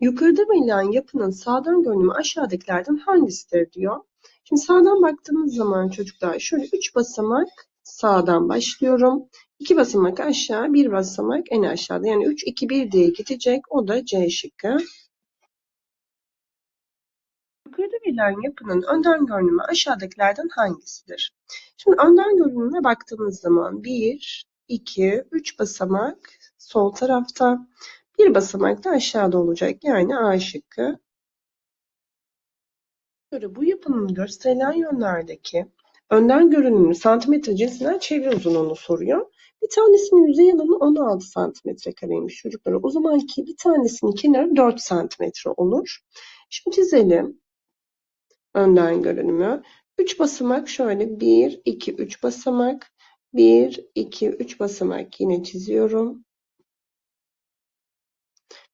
Yukarıda verilen yapının sağdan görünümü aşağıdakilerden hangisidir diyor. Şimdi sağdan baktığımız zaman çocuklar şöyle 3 basamak sağdan başlıyorum. 2 basamak aşağı, 1 basamak en aşağıda. Yani 3, 2, 1 diye gidecek. O da C şıkkı. Yukarıda verilen yapının önden görünümü aşağıdakilerden hangisidir? Şimdi önden görünümüne baktığımız zaman 1, 2, 3 basamak sol tarafta. Bir basamak da aşağıda olacak. Yani A şıkkı. Göre bu yapının gösterilen yönlerdeki önden görünümü santimetre cinsinden çevre uzunluğunu soruyor. Bir tanesinin yüzey alanı 16 santimetre kareymiş çocuklar. O zamanki bir tanesinin kenarı 4 santimetre olur. Şimdi çizelim önden görünümü. 3 basamak şöyle 1, 2, 3 basamak. 1, 2, 3 basamak yine çiziyorum.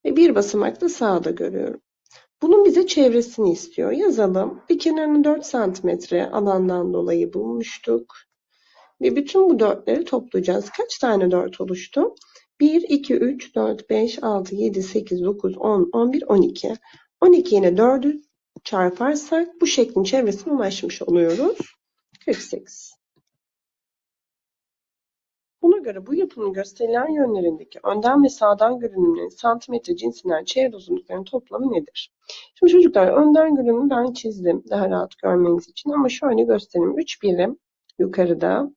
Ve bir basamak da sağda görüyorum. Bunun bize çevresini istiyor. Yazalım. Bir kenarını 4 santimetre alandan dolayı bulmuştuk. Ve bütün bu dörtleri toplayacağız. Kaç tane dört oluştu? 1, 2, 3, 4, 5, 6, 7, 8, 9, 10, 11, 12. 12 yine 4'ü çarparsak bu şeklin çevresine ulaşmış oluyoruz. 48. Buna göre bu yapının gösterilen yönlerindeki önden ve sağdan görünümlerin santimetre cinsinden çevre uzunluklarının toplamı nedir? Şimdi çocuklar önden görünümü ben çizdim daha rahat görmeniz için ama şöyle göstereyim. 3 birim yukarıda,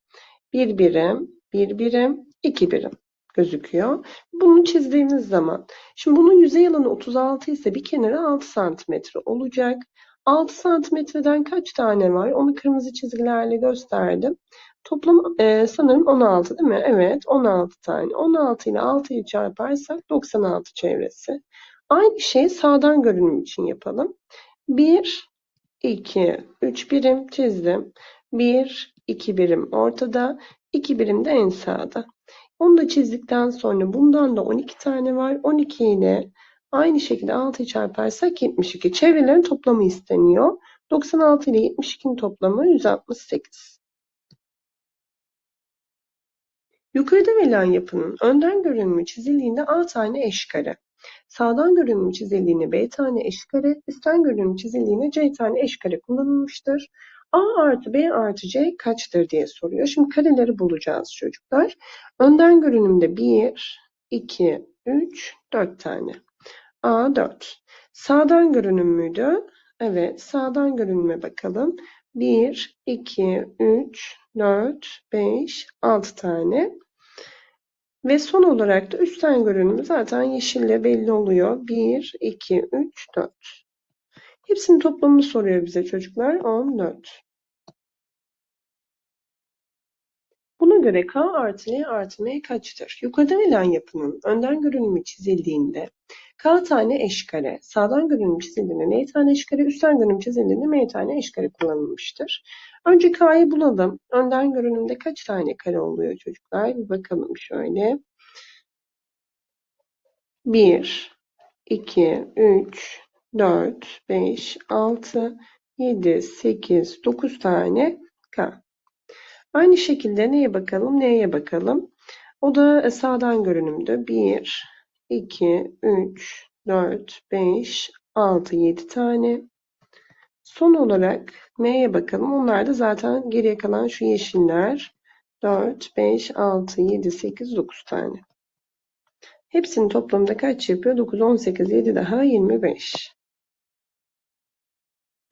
1 birim, 1 birim, 2 birim gözüküyor. Bunu çizdiğimiz zaman, şimdi bunun yüzey alanı 36 ise bir kenarı 6 santimetre olacak. 6 santimetreden kaç tane var? Onu kırmızı çizgilerle gösterdim. Toplam e, sanırım 16 değil mi? Evet 16 tane. 16 ile 6'yı çarparsak 96 çevresi. Aynı şeyi sağdan görünüm için yapalım. 1, 2, 3 birim çizdim. 1, 2 birim ortada. 2 birim de en sağda. Onu da çizdikten sonra bundan da 12 tane var. 12 ile aynı şekilde 6'yı çarparsak 72. Çevrelerin toplamı isteniyor. 96 ile 72'nin toplamı 168. Yukarıda verilen yapının önden görünümü çizildiğinde A tane eş kare, sağdan görünümü çizildiğinde B tane eş kare, üstten görünümü çizildiğinde C tane eş kare kullanılmıştır. A artı B artı C kaçtır diye soruyor. Şimdi kareleri bulacağız çocuklar. Önden görünümde 1, 2, 3, 4 tane. A 4. Sağdan görünüm müydü? Evet, sağdan görünüme bakalım. 1, 2, 3, 4, 5, 6 tane. Ve son olarak da üstten görünümü zaten yeşille belli oluyor. 1, 2, 3, 4. Hepsinin toplamını soruyor bize çocuklar. 14. Buna göre K artı L artı M kaçtır? Yukarıda verilen yapının önden görünümü çizildiğinde K tane eş kare, sağdan görünüm çizildiğinde N tane eş kare, üstten görünüm çizildiğinde M tane eş kare kullanılmıştır. Önce K'yı bulalım. Önden görünümde kaç tane kare oluyor çocuklar? Bir bakalım şöyle. 1, 2, 3, 4, 5, 6, 7, 8, 9 tane K. Aynı şekilde neye bakalım? N'ye bakalım. O da sağdan görünümde 1, 2, 3, 4, 5, 6, 7 tane. Son olarak M'ye bakalım. Onlar da zaten geriye kalan şu yeşiller. 4, 5, 6, 7, 8, 9 tane. Hepsinin toplamında kaç yapıyor? 9, 18, 7 daha 25.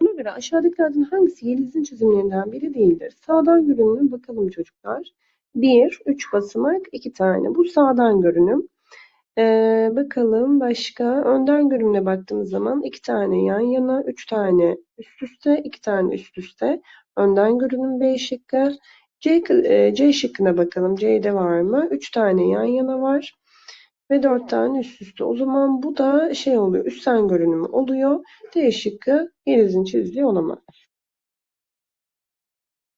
Buna göre aşağıdakilerden hangisi Yeliz'in çizimlerinden biri değildir? Sağdan görünüme bakalım çocuklar. 1, 3 basamak, 2 tane. Bu sağdan görünüm. Ee, bakalım başka. Önden görünümüne baktığımız zaman 2 tane yan yana, 3 tane üst üste, 2 tane üst üste. Önden görünüm B şıkkı. C, e, C şıkkına bakalım. C'de var mı? 3 tane yan yana var. Ve 4 tane üst üste. O zaman bu da şey oluyor. Üstten görünümü oluyor. D şıkkı Yeliz'in çizdiği olamaz.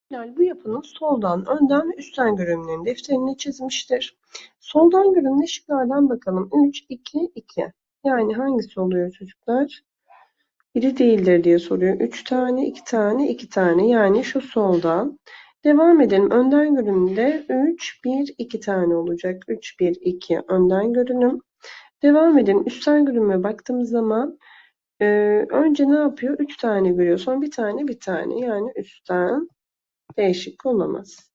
Yani bu yapının soldan, önden ve üstten görünümlerini defterine çizmiştir. Soldan görünümlü şıklardan bakalım. 3, 2, 2. Yani hangisi oluyor çocuklar? Biri değildir diye soruyor. 3 tane, 2 tane, 2 tane. Yani şu soldan. Devam edelim. Önden görünümde 3, 1, 2 tane olacak. 3, 1, 2 önden görünüm. Devam edelim. Üstten görünüme baktığımız zaman e, önce ne yapıyor? Üç tane görüyor. Sonra bir tane bir tane. Yani üstten değişik olamaz.